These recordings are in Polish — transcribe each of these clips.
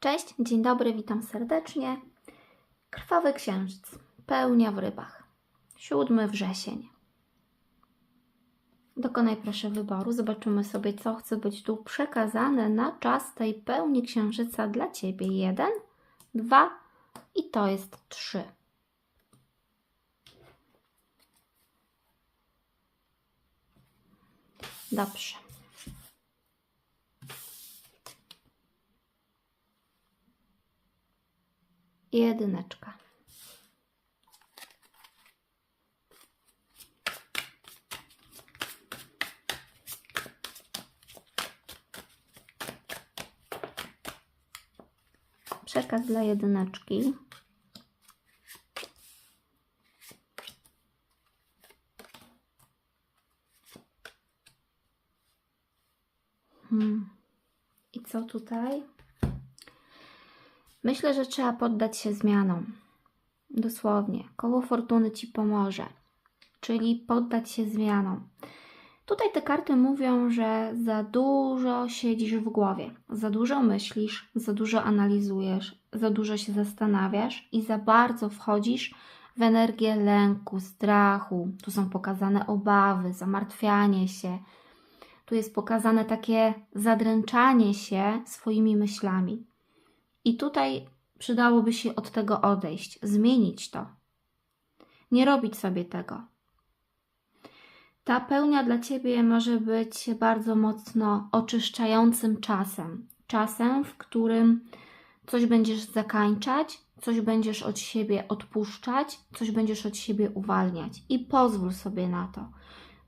Cześć, dzień dobry, witam serdecznie. Krwawy księżyc, pełnia w rybach. 7 wrzesień. Dokonaj proszę wyboru. Zobaczymy sobie, co chce być tu przekazane na czas tej pełni księżyca dla Ciebie. Jeden, dwa i to jest trzy. Dobrze. Jedyneczka. Przekaz dla jedyneczki. Hmm. I co tutaj? Myślę, że trzeba poddać się zmianom. Dosłownie. Koło fortuny ci pomoże. Czyli poddać się zmianom. Tutaj te karty mówią, że za dużo siedzisz w głowie, za dużo myślisz, za dużo analizujesz, za dużo się zastanawiasz i za bardzo wchodzisz w energię lęku, strachu. Tu są pokazane obawy, zamartwianie się. Tu jest pokazane takie zadręczanie się swoimi myślami. I tutaj przydałoby się od tego odejść, zmienić to. Nie robić sobie tego. Ta pełnia dla Ciebie może być bardzo mocno oczyszczającym czasem. Czasem, w którym coś będziesz zakańczać, coś będziesz od siebie odpuszczać, coś będziesz od siebie uwalniać. I pozwól sobie na to.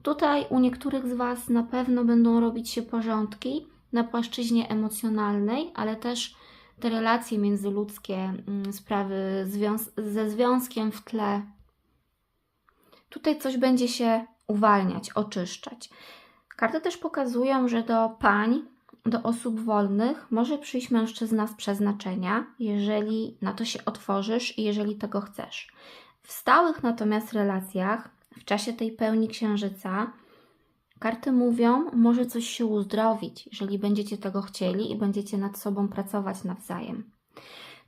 Tutaj u niektórych z Was na pewno będą robić się porządki na płaszczyźnie emocjonalnej, ale też te relacje międzyludzkie, mm, sprawy związ ze związkiem w tle. Tutaj coś będzie się uwalniać, oczyszczać. Karty też pokazują, że do pań, do osób wolnych może przyjść mężczyzna z przeznaczenia, jeżeli na to się otworzysz i jeżeli tego chcesz. W stałych natomiast relacjach, w czasie tej pełni księżyca, karty mówią, może coś się uzdrowić, jeżeli będziecie tego chcieli i będziecie nad sobą pracować nawzajem.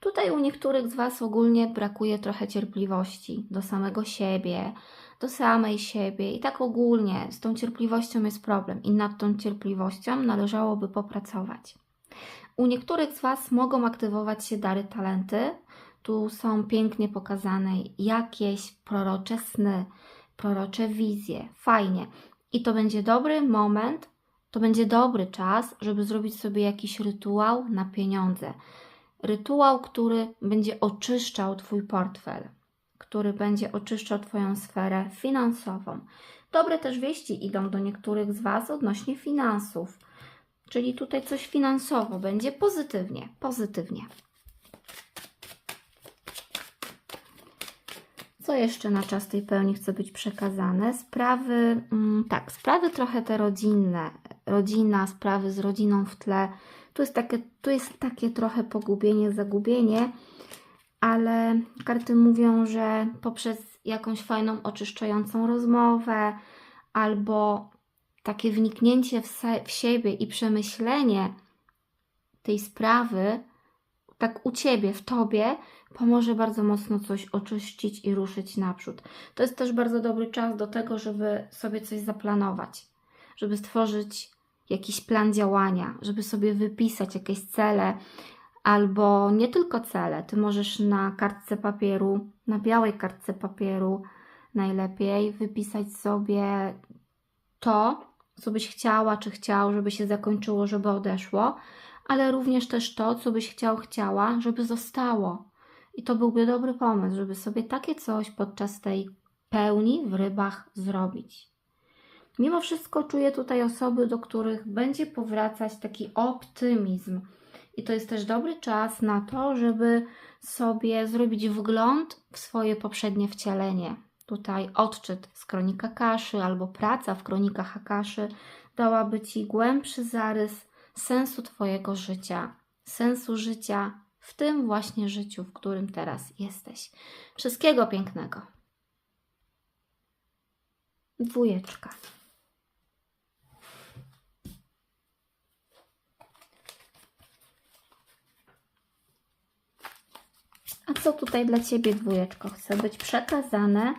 Tutaj u niektórych z Was ogólnie brakuje trochę cierpliwości do samego siebie, do samej siebie i tak ogólnie z tą cierpliwością jest problem i nad tą cierpliwością należałoby popracować. U niektórych z Was mogą aktywować się dary talenty. Tu są pięknie pokazane jakieś prorocze sny, prorocze wizje. Fajnie. I to będzie dobry moment, to będzie dobry czas, żeby zrobić sobie jakiś rytuał na pieniądze. Rytuał, który będzie oczyszczał Twój portfel, który będzie oczyszczał Twoją sferę finansową. Dobre też wieści idą do niektórych z Was odnośnie finansów, czyli tutaj coś finansowo będzie pozytywnie, pozytywnie. Co jeszcze na czas tej pełni chce być przekazane? Sprawy, mm, tak, sprawy trochę te rodzinne, rodzina, sprawy z rodziną w tle. Tu jest takie, tu jest takie trochę pogubienie, zagubienie, ale karty mówią, że poprzez jakąś fajną, oczyszczającą rozmowę albo takie wniknięcie w, w siebie i przemyślenie tej sprawy, tak u ciebie, w tobie, pomoże bardzo mocno coś oczyścić i ruszyć naprzód. To jest też bardzo dobry czas do tego, żeby sobie coś zaplanować, żeby stworzyć jakiś plan działania, żeby sobie wypisać jakieś cele, albo nie tylko cele. Ty możesz na kartce papieru, na białej kartce papieru najlepiej wypisać sobie to, co byś chciała, czy chciał, żeby się zakończyło, żeby odeszło, ale również też to, co byś chciał, chciała, żeby zostało. I to byłby dobry pomysł, żeby sobie takie coś podczas tej pełni w rybach zrobić. Mimo wszystko czuję tutaj osoby, do których będzie powracać taki optymizm. I to jest też dobry czas na to, żeby sobie zrobić wgląd w swoje poprzednie wcielenie. Tutaj odczyt z kronika Kaszy albo praca w kronikach Akaszy dałaby Ci głębszy zarys sensu Twojego życia, sensu życia w tym właśnie życiu, w którym teraz jesteś. Wszystkiego pięknego. Dwójeczka. A co tutaj dla Ciebie, dwójeczko, chce być przekazane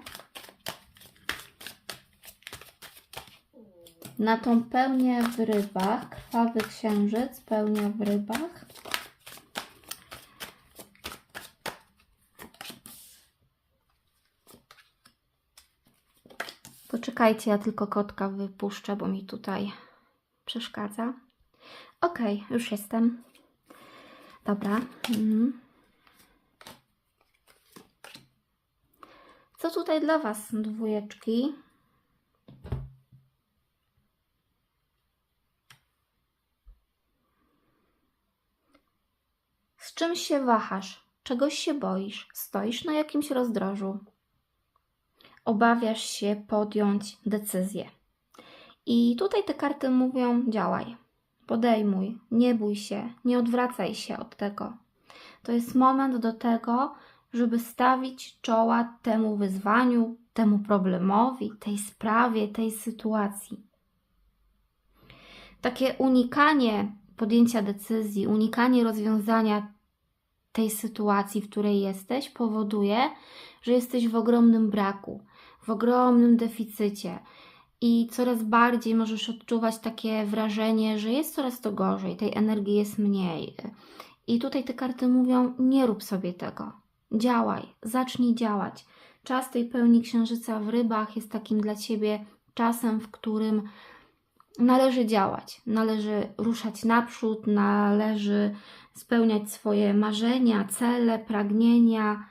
na tą pełnię w rybach? Krwawy księżyc, pełnia w rybach. Poczekajcie, ja tylko kotka wypuszczę, bo mi tutaj przeszkadza. Ok, już jestem. Dobra. Mhm. Co tutaj dla Was, dwójeczki? Czym się wahasz? Czegoś się boisz? Stoisz na jakimś rozdrożu? Obawiasz się podjąć decyzję. I tutaj te karty mówią: działaj, podejmuj, nie bój się, nie odwracaj się od tego. To jest moment do tego, żeby stawić czoła temu wyzwaniu, temu problemowi, tej sprawie, tej sytuacji. Takie unikanie podjęcia decyzji, unikanie rozwiązania tej sytuacji, w której jesteś, powoduje, że jesteś w ogromnym braku, w ogromnym deficycie i coraz bardziej możesz odczuwać takie wrażenie, że jest coraz to gorzej, tej energii jest mniej. I tutaj te karty mówią: nie rób sobie tego. Działaj, zacznij działać. Czas tej pełni księżyca w rybach jest takim dla ciebie czasem, w którym należy działać, należy ruszać naprzód, należy spełniać swoje marzenia, cele, pragnienia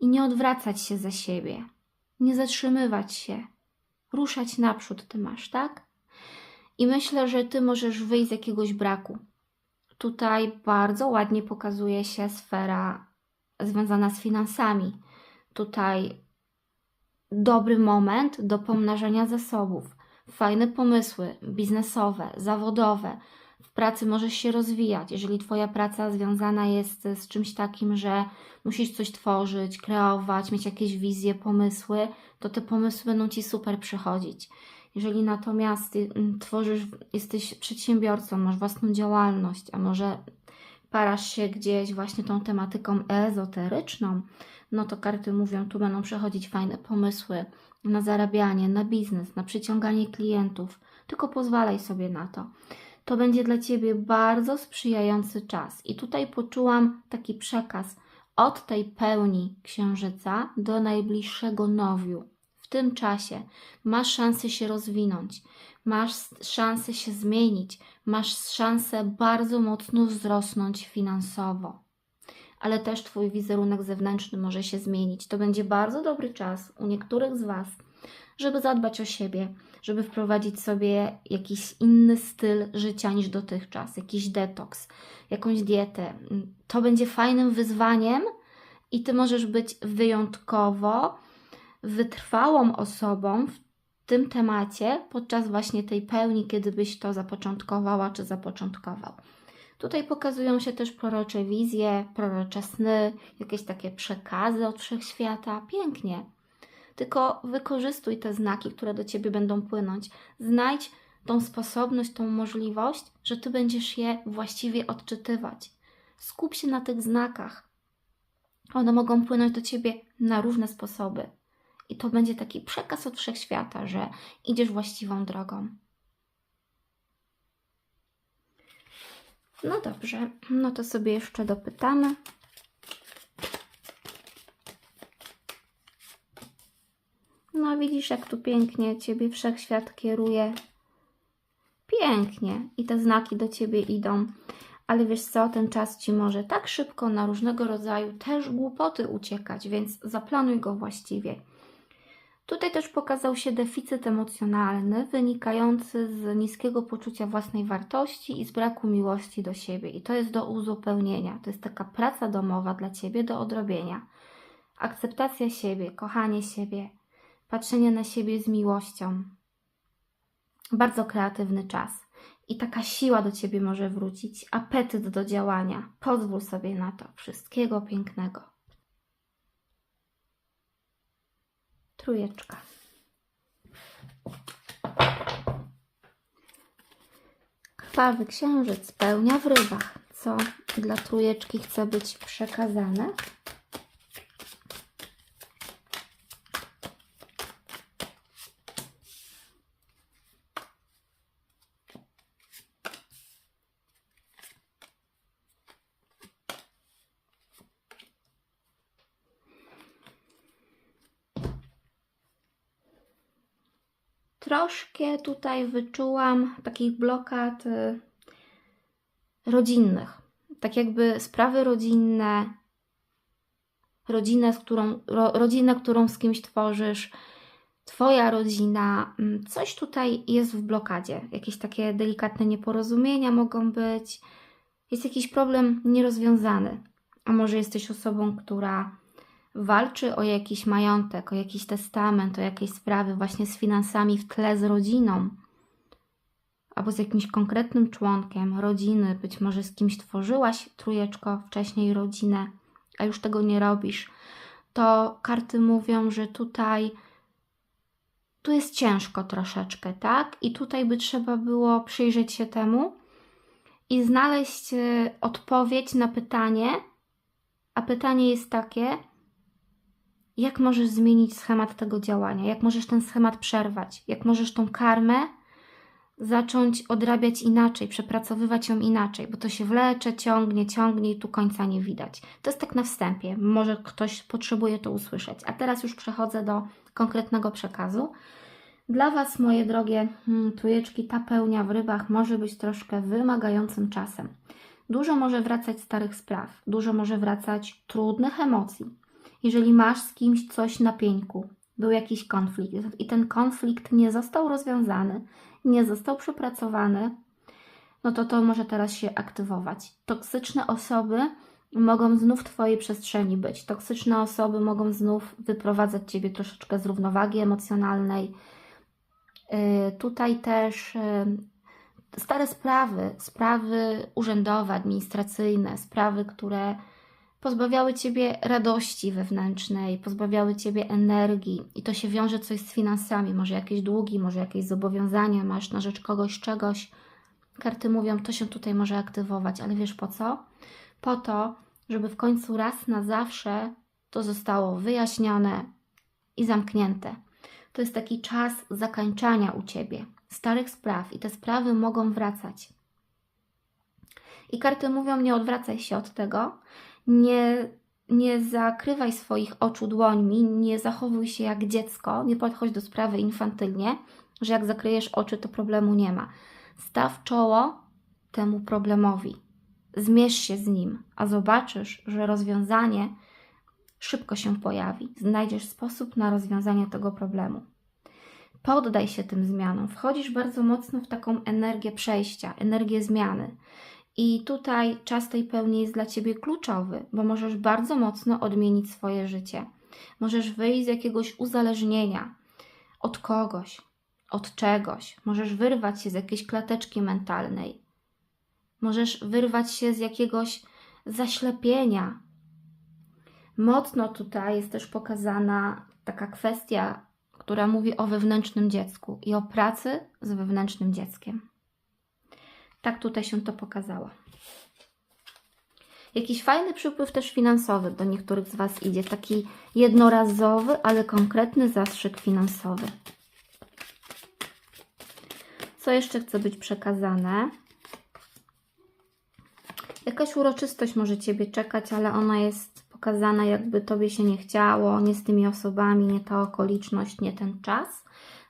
i nie odwracać się za siebie, nie zatrzymywać się, ruszać naprzód ty masz, tak? I myślę, że ty możesz wyjść z jakiegoś braku. Tutaj bardzo ładnie pokazuje się sfera związana z finansami. Tutaj dobry moment do pomnażania zasobów, fajne pomysły biznesowe, zawodowe. W pracy możesz się rozwijać. Jeżeli Twoja praca związana jest z czymś takim, że musisz coś tworzyć, kreować, mieć jakieś wizje, pomysły, to te pomysły będą Ci super przychodzić. Jeżeli natomiast mm, tworzysz, jesteś przedsiębiorcą, masz własną działalność, a może parasz się gdzieś właśnie tą tematyką ezoteryczną, no to karty mówią, tu będą przechodzić fajne pomysły na zarabianie, na biznes, na przyciąganie klientów. Tylko pozwalaj sobie na to. To będzie dla Ciebie bardzo sprzyjający czas. I tutaj poczułam taki przekaz od tej pełni księżyca do najbliższego nowiu. W tym czasie masz szansę się rozwinąć, masz szansę się zmienić, masz szansę bardzo mocno wzrosnąć finansowo. Ale też Twój wizerunek zewnętrzny może się zmienić. To będzie bardzo dobry czas u niektórych z Was, żeby zadbać o siebie, żeby wprowadzić sobie jakiś inny styl życia niż dotychczas, jakiś detoks, jakąś dietę. To będzie fajnym wyzwaniem i Ty możesz być wyjątkowo wytrwałą osobą w tym temacie podczas właśnie tej pełni, kiedy byś to zapoczątkowała czy zapoczątkował. Tutaj pokazują się też prorocze wizje, prorocze sny, jakieś takie przekazy od wszechświata. Pięknie. Tylko wykorzystuj te znaki, które do ciebie będą płynąć. Znajdź tą sposobność, tą możliwość, że ty będziesz je właściwie odczytywać. Skup się na tych znakach. One mogą płynąć do ciebie na różne sposoby. I to będzie taki przekaz od wszechświata, że idziesz właściwą drogą. No dobrze, no to sobie jeszcze dopytamy. No widzisz, jak tu pięknie Ciebie wszechświat kieruje. Pięknie. I te znaki do Ciebie idą. Ale wiesz co, ten czas Ci może tak szybko na różnego rodzaju też głupoty uciekać, więc zaplanuj go właściwie. Tutaj też pokazał się deficyt emocjonalny wynikający z niskiego poczucia własnej wartości i z braku miłości do siebie. I to jest do uzupełnienia. To jest taka praca domowa dla Ciebie do odrobienia. Akceptacja siebie, kochanie siebie, patrzenie na siebie z miłością. Bardzo kreatywny czas. I taka siła do Ciebie może wrócić, apetyt do działania. Pozwól sobie na to. Wszystkiego pięknego. Trójeczka. Krwawy księżyc pełnia w rybach. Co dla trójeczki chce być przekazane? Troszkę tutaj wyczułam takich blokad y, rodzinnych. Tak jakby sprawy rodzinne, rodzinę, z którą, ro, rodzinę, którą z kimś tworzysz, Twoja rodzina, mm, coś tutaj jest w blokadzie. Jakieś takie delikatne nieporozumienia mogą być, jest jakiś problem nierozwiązany. A może jesteś osobą, która walczy o jakiś majątek, o jakiś testament, o jakieś sprawy właśnie z finansami w tle z rodziną, albo z jakimś konkretnym członkiem rodziny, być może z kimś tworzyłaś trójeczko wcześniej rodzinę, a już tego nie robisz, to karty mówią, że tutaj tu jest ciężko troszeczkę, tak? I tutaj by trzeba było przyjrzeć się temu i znaleźć y, odpowiedź na pytanie, a pytanie jest takie, jak możesz zmienić schemat tego działania, jak możesz ten schemat przerwać, jak możesz tą karmę zacząć odrabiać inaczej, przepracowywać ją inaczej, bo to się wlecze, ciągnie, ciągnie i tu końca nie widać. To jest tak na wstępie, może ktoś potrzebuje to usłyszeć. A teraz już przechodzę do konkretnego przekazu. Dla Was, moje drogie hmm, trójeczki, ta pełnia w rybach może być troszkę wymagającym czasem. Dużo może wracać starych spraw, dużo może wracać trudnych emocji. Jeżeli masz z kimś coś na pieńku, był jakiś konflikt i ten konflikt nie został rozwiązany, nie został przepracowany, no to to może teraz się aktywować. Toksyczne osoby mogą znów w Twojej przestrzeni być. Toksyczne osoby mogą znów wyprowadzać Ciebie troszeczkę z równowagi emocjonalnej. Yy, tutaj też yy, stare sprawy, sprawy urzędowe, administracyjne, sprawy, które pozbawiały Ciebie radości wewnętrznej, pozbawiały Ciebie energii i to się wiąże coś z finansami, może jakieś długi, może jakieś zobowiązania masz na rzecz kogoś, czegoś. Karty mówią, to się tutaj może aktywować, ale wiesz po co? Po to, żeby w końcu raz na zawsze to zostało wyjaśnione i zamknięte. To jest taki czas zakończania u Ciebie starych spraw i te sprawy mogą wracać. I karty mówią, nie odwracaj się od tego, nie, nie zakrywaj swoich oczu dłońmi, nie zachowuj się jak dziecko, nie podchodź do sprawy infantylnie, że jak zakryjesz oczy, to problemu nie ma. Staw czoło temu problemowi. Zmierz się z nim, a zobaczysz, że rozwiązanie szybko się pojawi. Znajdziesz sposób na rozwiązanie tego problemu. Poddaj się tym zmianom. Wchodzisz bardzo mocno w taką energię przejścia, energię zmiany. I tutaj czas tej pełni jest dla Ciebie kluczowy, bo możesz bardzo mocno odmienić swoje życie. Możesz wyjść z jakiegoś uzależnienia od kogoś, od czegoś. Możesz wyrwać się z jakiejś klateczki mentalnej. Możesz wyrwać się z jakiegoś zaślepienia. Mocno tutaj jest też pokazana taka kwestia, która mówi o wewnętrznym dziecku i o pracy z wewnętrznym dzieckiem. Tak tutaj się to pokazało. Jakiś fajny przypływ też finansowy do niektórych z Was idzie. Taki jednorazowy, ale konkretny zastrzyk finansowy. Co jeszcze chce być przekazane? Jakaś uroczystość może Ciebie czekać, ale ona jest pokazana jakby Tobie się nie chciało, nie z tymi osobami, nie ta okoliczność, nie ten czas,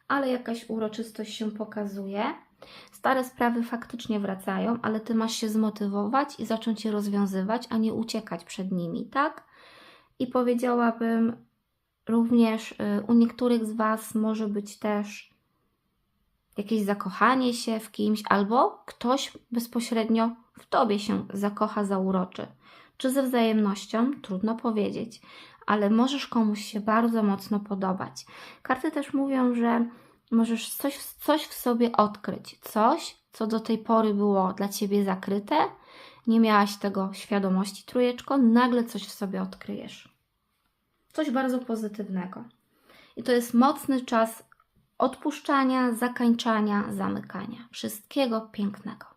ale jakaś uroczystość się pokazuje. Stare sprawy faktycznie wracają, ale ty masz się zmotywować i zacząć je rozwiązywać, a nie uciekać przed nimi, tak? I powiedziałabym również y, u niektórych z Was może być też jakieś zakochanie się w kimś, albo ktoś bezpośrednio w tobie się zakocha, zauroczy. Czy ze wzajemnością? Trudno powiedzieć, ale możesz komuś się bardzo mocno podobać. Karty też mówią, że możesz coś, coś w sobie odkryć, coś, co do tej pory było dla ciebie zakryte, nie miałaś tego świadomości, trójeczko, nagle coś w sobie odkryjesz. Coś bardzo pozytywnego. I to jest mocny czas odpuszczania, zakańczania, zamykania. Wszystkiego pięknego.